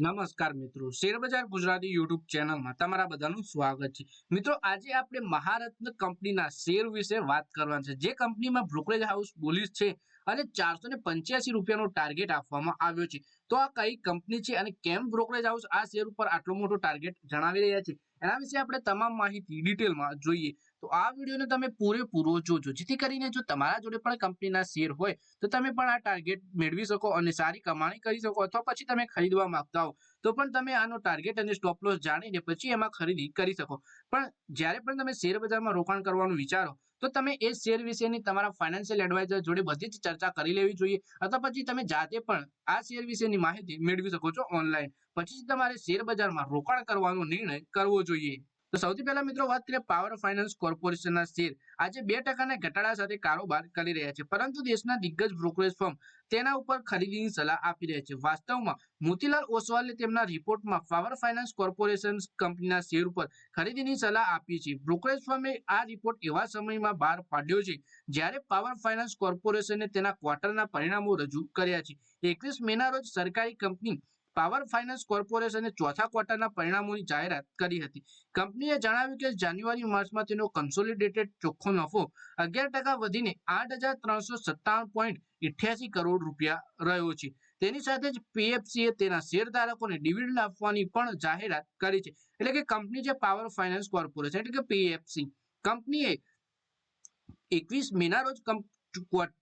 નમસ્કાર મિત્રો. શેરબજાર ગુજરાતી યુટ્યુબ ચેનલમાં તમારા બધાનું સ્વાગત છે. મિત્રો, આજે આપણે મહારત્ન કંપનીના શેર વિશે વાત કરવાની છે. જે કંપનીમાં બ્રોકરેજ હાઉસ બોલીસ છે અને ચારસો ને પંચ્યાસી રૂપિયાનો ટાર્ગેટ આપવામાં આવ્યો છે. તો આ કઈ કંપની છે અને કેમ બ્રોકરેજ હાઉસ આ શેર ઉપર આટલો મોટો ટાર્ગેટ જણાવી રહ્યા છે? એના વિશે આપણે તમામ માહિતી ડિટેલમાં જોઈએ. તો આ વિડીયોને તમે પૂરેપૂરો જોજો. જેથી કરીને જો તમારા જોડે પણ કંપનીના શેર હોય, તો તમે પણ આ ટાર્ગેટ મેળવી શકો અને સારી કમાણી કરી શકો અથવા પછી તમે ખરીદવા માંગતા હો, તો પણ તમે આનો ટાર્ગેટ અને સ્ટોપ લોસ જાણીને પછી એમાં ખરીદી કરી શકો. પણ જ્યારે પણ તમે શેર બજારમાં રોકાણ કરવાનું વિચારો તો તમે એ શેર વિશેની તમારા ફાઇનાન્શિયલ એડવાઇઝર જોડે બધી જ ચર્ચા કરી લેવી જોઈએ. અથવા પછી તમે જાતે પણ આ શેર વિશેની માહિતી મેળવી શકો છો ઓનલાઈન પછી તમારે શેર બજારમાં રોકાણ કરવાનો નિર્ણય કરવો જોઈએ. તો સૌથી પહેલા મિત્રો વાત કરીએ પાવર ફાઇનાન્સ કોર્પોરેશનના શેર આજે બે ટકાના ઘટાડા સાથે કારોબાર કરી રહ્યા છે. પરંતુ દેશના દિગ્ગજ બ્રોકરેજ ફર્મ તેના ઉપર ખરીદીની સલાહ આપી રહ્યા છે. વાસ્તવમાં મોતીલાલ ઓસવાલે તેમના રિપોર્ટમાં પાવર ફાઇનાન્સ કોર્પોરેશન કંપનીના શેર ઉપર ખરીદીની સલાહ આપી છે. બ્રોકરેજ ફર્મે આ રિપોર્ટ એવા સમયમાં બહાર પાડ્યો છે જ્યારે પાવર ફાઇનાન્સ કોર્પોરેશને તેના ક્વાર્ટરના પરિણામો રજૂ કર્યા છે. એકવીસ મેના રોજ સરકારી કંપની પાવર ફાઇનાન્સ કોર્પોરેશને ચોથા ક્વાર્ટરના પરિણામોની જાહેરાત કરી હતી. કંપનીએ જણાવ્યું કે જાન્યુઆરી માર્ચમાં તેનો કન્સોલિડેટેડ ચોખ્ખો નફો અગિયાર વધીને આઠ કરોડ રૂપિયા રહ્યો છે. તેની સાથે જ પીએફસીએ તેના શેરધારકોને ડિવિડન્ડ આપવાની પણ જાહેરાત કરી છે. એટલે કે કંપની છે પાવર ફાઇનાન્સ કોર્પોરેશન, એટલે કે પીએફસી. કંપનીએ એકવીસ મેના રોજ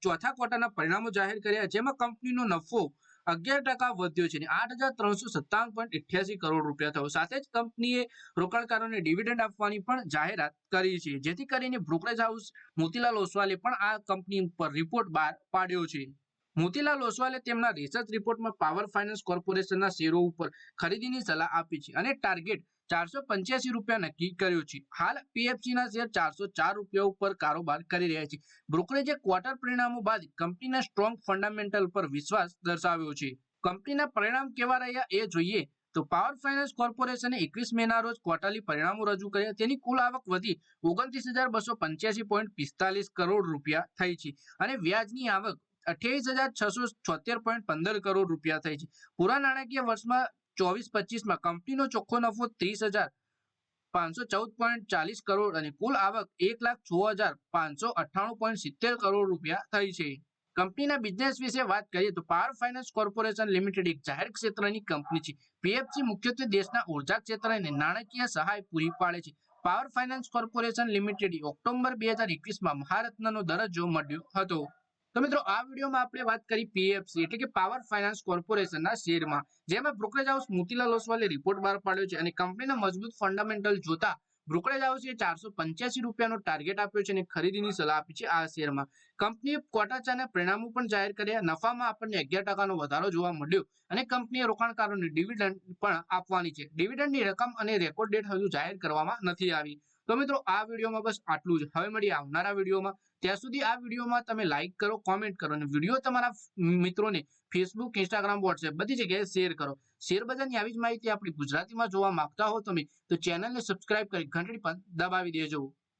ચોથા ક્વાર્ટરના પરિણામો જાહેર કર્યા, જેમાં કંપનીનો નફો અગિયાર ટકા વધ્યો છે આઠ હજાર ત્રણસો સત્તાવન પોઈન્ટ ઇઠ્યાસી કરોડ રૂપિયા થયો. સાથે જ કંપનીએ રોકાણકારોને ડિવિડન્ડ આપવાની પણ જાહેરાત કરી છે. જેથી કરીને બ્રોકરેજ હાઉસ મોતીલાલ ઓસવાલે પણ આ કંપની પર રિપોર્ટ બહાર પાડ્યો છે. મોતીલાલ ઓસવાલે તેમના રિસર્ચ રિપોર્ટમાં પાવર ફાઇનાન્સ કોર્પોરેશનના શેરો ઉપર ખરીદીની સલાહ આપી છે અને ટાર્ગેટ ચારસો પંચ્યાસી રૂપિયા નક્કી કર્યો છે. હાલ પીએફસીના શેર ચારસો ચાર રૂપિયા ઉપર કારોબાર કરી રહ્યા છે. બ્રોકરેજે ક્વાર્ટર પરિણામો બાદ કંપનીના સ્ટ્રોંગ ફંડામેન્ટલ પર વિશ્વાસ દર્શાવ્યો છે. કંપનીના પરિણામ કેવા રહ્યા એ જોઈએ તો પાવર ફાઇનાન્સ કોર્પોરેશને એકવીસ મેના રોજ ક્વાર્ટરલી પરિણામો રજૂ કર્યા. તેની કુલ આવક વધી ઓગણત્રીસ હજાર બસો પંચ્યાસી પોઈન્ટ પિસ્તાલીસ કરોડ રૂપિયા થઈ છે અને વ્યાજની આવક અઠ્યાવીસ હજાર છસો છોતેર પોઈન્ટ પંદર કરોડ રૂપિયા થઈ છે. પૂરા નાણાકીય વર્ષમાં ચોવીસ પચીસમાં કંપનીનો ચોખ્ખો નફો ત્રીસ હજાર પાંચસો ચૌદ પોઈન્ટ ચાલીસ કરોડ અને કુલ આવક એક લાખ છ હજાર પાંચસો અઠ્ઠાણું પોઈન્ટ સિત્તેર કરોડ રૂપિયા થઈ છે. કંપનીના બિઝનેસ વિશે વાત કરીએ તો પાવર ફાઇનાન્સ કોર્પોરેશન લિમિટેડ એક જાહેર ક્ષેત્રની કંપની છે. પીએફસી મુખ્યત્વે દેશના ઊર્જા ક્ષેત્રને નાણાકીય સહાય પૂરી પાડે છે. Power finance corporation limited October બે હજાર એકવીસમાં મહારત્નનો દરજ્જો મળ્યો હતો. તો મિત્રો, આ વિડીયોમાં આપણે વાત કરી પીએફસી એટલે કે પાવર ફાઇનાન્સ કોર્પોરેશનના શેરમાં, જેમાં બ્રોકરેજ હાઉસ મોતીલાલ ઓસવાલે રિપોર્ટ બહાર પાડ્યો છે અને કંપનીના મજબૂત ફંડામેન્ટલ જોતા બ્રોકરેજ હાઉસે ચારસો પંચ્યાસી રૂપિયાનો ટાર્ગેટ આપ્યો છે અને ખરીદીની સલાહ આપી છે આ શેરમાં. કંપનીએ ક્વાર્ટર પરિણામો પણ જાહેર કર્યા, નફામાં આપણને અગિયાર ટકાનો વધારો જોવા મળ્યો અને કંપનીએ રોકાણકારોને ડિવિડન્ડ પણ આપવાની છે. ડિવિડન્ડની રકમ અને રેકોર્ડ ડેટ હજુ જાહેર કરવામાં નથી આવી. તો મિત્રો, આ વિડીયોમાં બસ આટલું જ. હવે મળીએ આવનારા વિડીયોમાં. ત્યાં સુધી આ વિડીયોમાં તમે લાઇક કરો કોમેન્ટ કરો અને વીડિયો તમારા મિત્રોને ફેસબુક ઇન્સ્ટાગ્રામ વોટ્સએપ બધી જગ્યાએ શેર કરો. શેર બજારની આવી જ માહિતી આપણી ગુજરાતીમાં જોવા માંગતા હો તમે, તો ચેનલને સબસ્ક્રાઇબ કરી ઘંટડી પણ દબાવી દેજો.